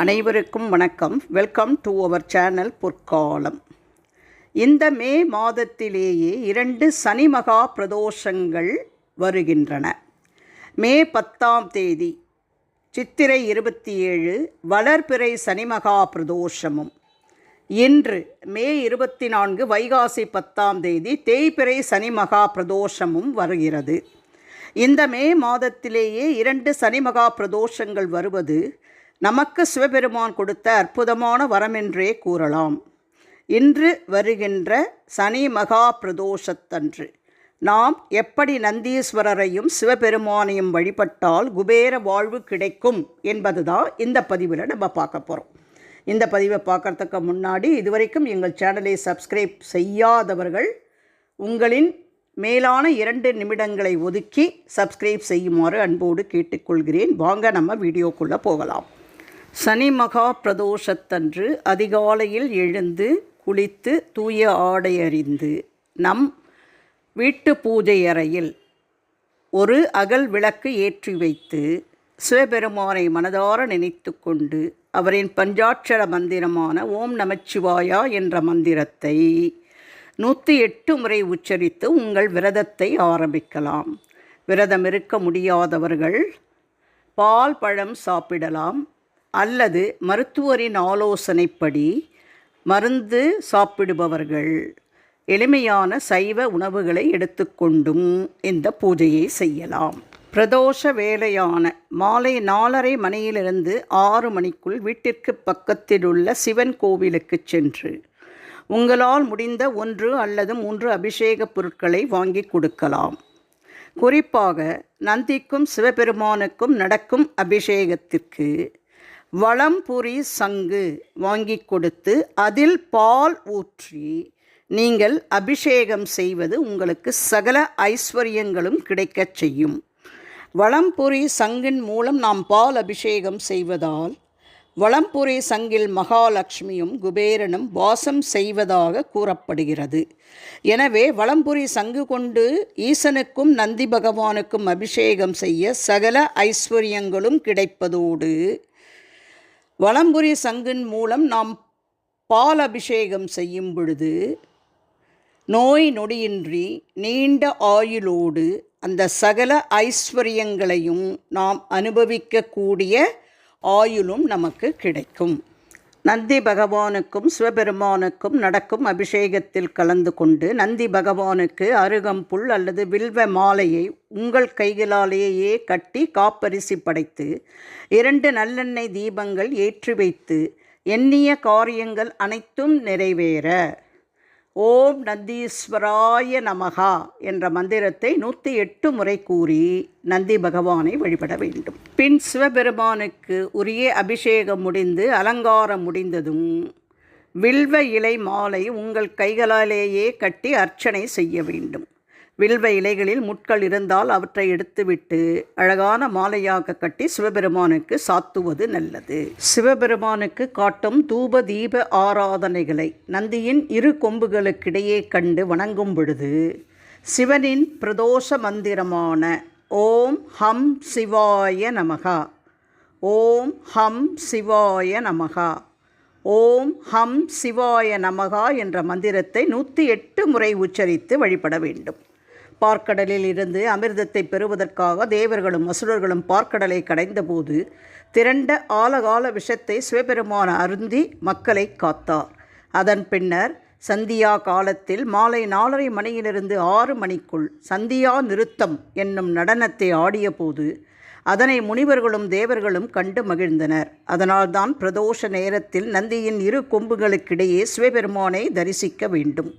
அனைவருக்கும் வணக்கம். Welcome to our channel பொற்காலம் இந்த மே மாதத்திலேயே இரண்டு சனி மகா பிரதோஷங்கள் வருகின்றன. மே பத்தாம் தேதி சித்திரை இருபத்தி ஏழு வளர்பிறை சனி மகா பிரதோஷமும். இன்று மே இருபத்தி நான்கு வைகாசி பத்தாம் தேதி தேய்பிறை சனி மகா பிரதோஷமும் வருகிறது. இந்த மே மாதத்திலேயே இரண்டு சனி மகா பிரதோஷங்கள் வருவது நமக்கு சிவபெருமான் கொடுத்த அற்புதமான வரமென்றே கூறலாம். இன்று வருகின்ற சனி மகா பிரதோஷத்தன்று நாம் எப்படி நந்தீஸ்வரரையும் சிவபெருமானையும் வழிபட்டால் குபேர வாழ்வு கிடைக்கும் என்பதுதான் இந்த பதிவில் நம்ம பார்க்க போகிறோம் இந்த பதிவை பார்க்கறதுக்கு முன்னாடி இதுவரைக்கும் எங்கள் சேனலை சப்ஸ்கிரைப் செய்யாதவர்கள் உங்களின் மேலான இரண்டு நிமிடங்களை ஒதுக்கி சப்ஸ்கிரைப் செய்யுமாறு அன்போடு கேட்டுக்கொள்கிறேன். வாங்க நம்ம வீடியோக்குள்ளே போகலாம். சனி மகா பிரதோஷத்தன்று அதிகாலையில் எழுந்து குளித்து தூய ஆடை அறிந்து நம் வீட்டு பூஜை அறையில் ஒரு அகல் விளக்கு ஏற்றி வைத்து சிவபெருமானை மனதார நினைத்து கொண்டு அவரின் பஞ்சாட்சர மந்திரமான ஓம் நமச்சிவாயா என்ற மந்திரத்தை நூற்றி எட்டு முறை உச்சரித்து உங்கள் விரதத்தை ஆரம்பிக்கலாம். விரதம் இருக்க முடியாதவர்கள் பால் பழம் சாப்பிடலாம். அல்லது மருத்துவரின் ஆலோசனைப்படி மருந்து சாப்பிடுபவர்கள் எளிமையான சைவ உணவுகளை எடுத்துக்கொண்டும் இந்த பூஜையை செய்யலாம். பிரதோஷ வேலையான மாலை நாலரை மணியிலிருந்து ஆறு மணிக்குள் வீட்டிற்கு பக்கத்தில் உள்ள சிவன் கோவிலுக்கு சென்று உங்களால் முடிந்த ஒன்று அல்லது மூன்று அபிஷேக பொருட்களை வாங்கி கொடுக்கலாம். குறிப்பாக நந்திக்கும் சிவபெருமானுக்கும் நடக்கும் அபிஷேகத்திற்கு வளம்புரி சங்கு வாங்கி கொடுத்து அதில் பால் ஊற்றி நீங்கள் அபிஷேகம் செய்வது உங்களுக்கு சகல ஐஸ்வர்யங்களும் கிடைக்கச் செய்யும். வளம்புரி சங்கின் மூலம் நாம் பால் அபிஷேகம் செய்வதால் வளம்புரி சங்கில் மகாலட்சுமியும் குபேரனும் வாசம் செய்வதாக கூறப்படுகிறது. எனவே வளம்புரி சங்கு கொண்டு ஈசனுக்கும் நந்தி பகவானுக்கும் அபிஷேகம் செய்ய சகல ஐஸ்வர்யங்களும் கிடைப்பதோடு வலம்புரி சங்கின் மூலம் நாம் பால் அபிஷேகம் செய்யும் பொழுது நோய் நொடியின்றி நீண்ட ஆயுளோடு அந்த சகல ஐஸ்வர்யங்களையும் நாம் அனுபவிக்கக்கூடிய ஆயுளும் நமக்கு கிடைக்கும். நந்தி பகவானுக்கும் சிவபெருமானுக்கும் நடக்கும் அபிஷேகத்தில் கலந்து கொண்டு நந்தி பகவானுக்கு அருகம்புல் அல்லது வில்வ மாலையை உங்கள் கைகளாலேயே கட்டி காப்பரிசி படைத்து இரண்டு நல்லெண்ணெய் தீபங்கள் ஏற்றி வைத்து எண்ணிய காரியங்கள் அனைத்தும் நிறைவேற. ஓம் நந்தீஸ்வராய நமகா என்ற மந்திரத்தை நூற்றி எட்டு முறை கூறி நந்தி பகவானை வழிபட வேண்டும். பின் சிவபெருமானுக்கு உரிய அபிஷேகம் முடிந்து அலங்காரம் முடிந்ததும் வில்வ இலை மாலை உங்கள் கைகளாலேயே கட்டி அர்ச்சனை செய்ய வேண்டும். வில்வ இலைகளில் முட்கள் இருந்தால் அவற்றை எடுத்துவிட்டு அழகான மாலையாக கட்டி சிவபெருமானுக்கு சாத்துவது நல்லது. சிவபெருமானுக்கு காட்டும் தூப தீப ஆராதனைகளை நந்தியின் இரு கொம்புகளுக்கிடையே கண்டு வணங்கும் பொழுது சிவனின் பிரதோஷ மந்திரமான ஓம் ஹம் சிவாய நமகா ஓம் ஹம் சிவாய நமகா ஓம் ஹம் சிவாய நமகா என்ற மந்திரத்தை நூற்றி எட்டு முறை உச்சரித்து வழிபட வேண்டும். பார்க்கடலில் இருந்து அமிர்தத்தை பெறுவதற்காக தேவர்களும் அசுரர்களும் பார்க்கடலை கடைந்தபோது திரண்ட ஆலகால விஷத்தை சிவபெருமான அருந்தி மக்களை காத்தார். அதன் பின்னர் சந்தியா காலத்தில் மாலை நாலரை மணியிலிருந்து ஆறு மணிக்குள் சந்தியா நிறுத்தம் என்னும் நடனத்தை ஆடியபோது அதனை முனிவர்களும் தேவர்களும் கண்டு மகிழ்ந்தனர். அதனால்தான் பிரதோஷ நேரத்தில் நந்தியின் இரு கொம்புகளுக்கிடையே சிவபெருமானை தரிசிக்க வேண்டும்.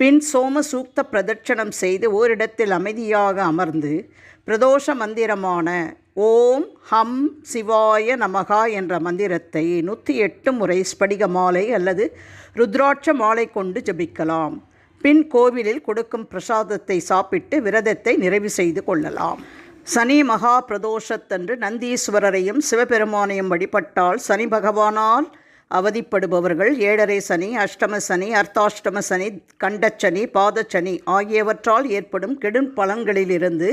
பின் சோம சூக்த பிரதட்சணம் செய்து ஓரிடத்தில் அமைதியாக அமர்ந்து பிரதோஷ மந்திரமான ஓம் ஹம் சிவாய நமகா என்ற மந்திரத்தை நூற்றி எட்டு முறை ஸ்படிக மாலை அல்லது ருத்ராட்ச மாலை கொண்டு ஜபிக்கலாம். பின் கோவிலில் கொடுக்கும் பிரசாதத்தை சாப்பிட்டு விரதத்தை நிறைவு செய்து கொள்ளலாம். சனி மகா பிரதோஷத்தன்று நந்தீஸ்வரரையும் சிவபெருமானையும் வழிபட்டால் சனி பகவானால் அவதிப்படுபவர்கள் ஏழரை சனி அஷ்டம சனி அர்த்தாஷ்டம சனி கண்டச்சனி பாதச்சனி ஆகியவற்றால் ஏற்படும் கெடும் பலங்களிலிருந்து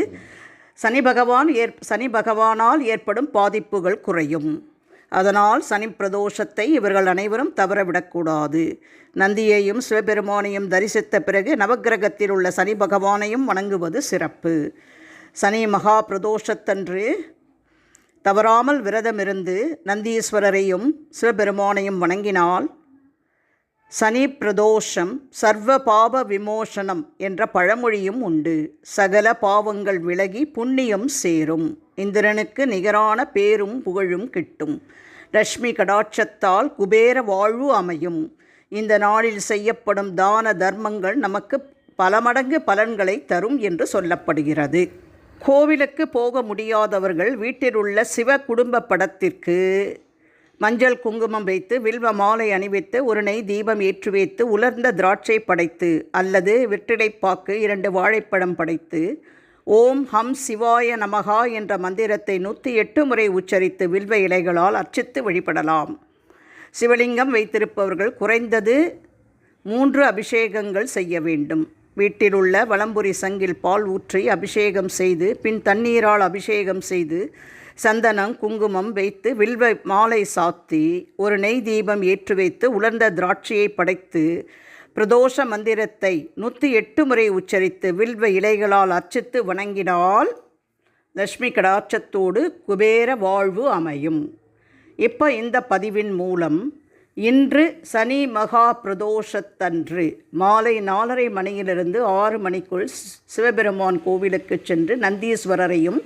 சனி பகவான் ஏற் சனி பகவானால் ஏற்படும் பாதிப்புகள் குறையும். அதனால் சனி பிரதோஷத்தை இவர்கள் அனைவரும் தவறவிடக்கூடாது. நந்தியையும் சிவபெருமானையும் தரிசித்த பிறகு நவக்கிரகத்தில் உள்ள சனி பகவானையும் வணங்குவது சிறப்பு. சனி மகா பிரதோஷத்தன்று தவறாமல் விரதமிருந்து நந்தீஸ்வரரையும் சிவபெருமானையும் வணங்கினால் சனி பிரதோஷம் சர்வ பாப விமோசனம் என்ற பழமொழியும் உண்டு. சகல பாவங்கள் விலகி புண்ணியம் சேரும். இந்திரனுக்கு நிகரான பேரும் புகழும் கிட்டும். ரஷ்மி கடாட்சத்தால் குபேர வாழ்வு அமையும். இந்த நாளில் செய்யப்படும் தான தர்மங்கள் நமக்கு பல மடங்கு பலன்களை தரும் என்று சொல்லப்படுகிறது. கோவிலுக்கு போக முடியாதவர்கள் வீட்டில் உள்ள சிவ குடும்ப படத்திற்கு மஞ்சள் குங்குமம் வைத்து வில்வ மாலை அணிவித்து ஒரு நெய் தீபம் ஏற்றி வைத்து உலர்ந்த திராட்சை படைத்து அல்லது வெற்றிடைப்பாக்கு இரண்டு வாழைப்பழம் படைத்து ஓம் ஹம் சிவாய நமகா என்ற மந்திரத்தை நூற்றி எட்டு முறை உச்சரித்து வில்வ இலைகளால் அர்ச்சித்து வழிபடலாம். சிவலிங்கம் வைத்திருப்பவர்கள் குறைந்தது மூன்று அபிஷேகங்கள் செய்ய வேண்டும். வீட்டிலுள்ள வளம்புரி வலம்புரி சங்கில் பால் ஊற்றி அபிஷேகம் செய்து பின் தண்ணீரால் அபிஷேகம் செய்து சந்தனம் குங்குமம் வைத்து வில்வ மாலை சாத்தி ஒரு நெய் தீபம் ஏற்றி வைத்து உலர்ந்த திராட்சையை படைத்து பிரதோஷ மந்திரத்தை நூற்றி எட்டு முறை உச்சரித்து வில்வ இலைகளால் அர்ச்சித்து வணங்கினால் லக்ஷ்மி கடாட்சத்தோடு குபேர வாழ்வு அமையும். இப்போ இந்த பதிவின் மூலம் இன்று சனி மகா பிரதோஷத்தன்று. மாலை நாலரை மணியிலிருந்து ஆறு மணிக்குள் சிவபெருமான் கோவிலுக்கு சென்று நந்தீஸ்வரரையும்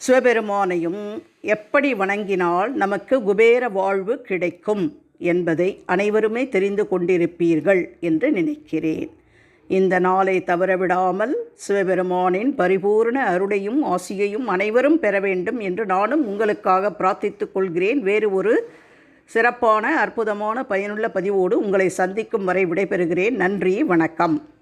சிவபெருமானையும் எப்படி வணங்கினால் நமக்கு குபேர வாழ்வு கிடைக்கும் என்பதை அனைவருமே தெரிந்து கொண்டிருப்பீர்கள் என்று நினைக்கிறேன். இந்த நாளை தவறவிடாமல் சிவபெருமானின் பரிபூர்ண அருளையும் ஆசியையும் அனைவரும் பெற வேண்டும் என்று நானும் உங்களுக்காக பிரார்த்தித்துக் கொள்கிறேன். வேறு ஒரு சிறப்பான அற்புதமான பயனுள்ள பதிவோடு உங்களை சந்திக்கும் வரை விடைபெறுகிறேன். நன்றி வணக்கம்.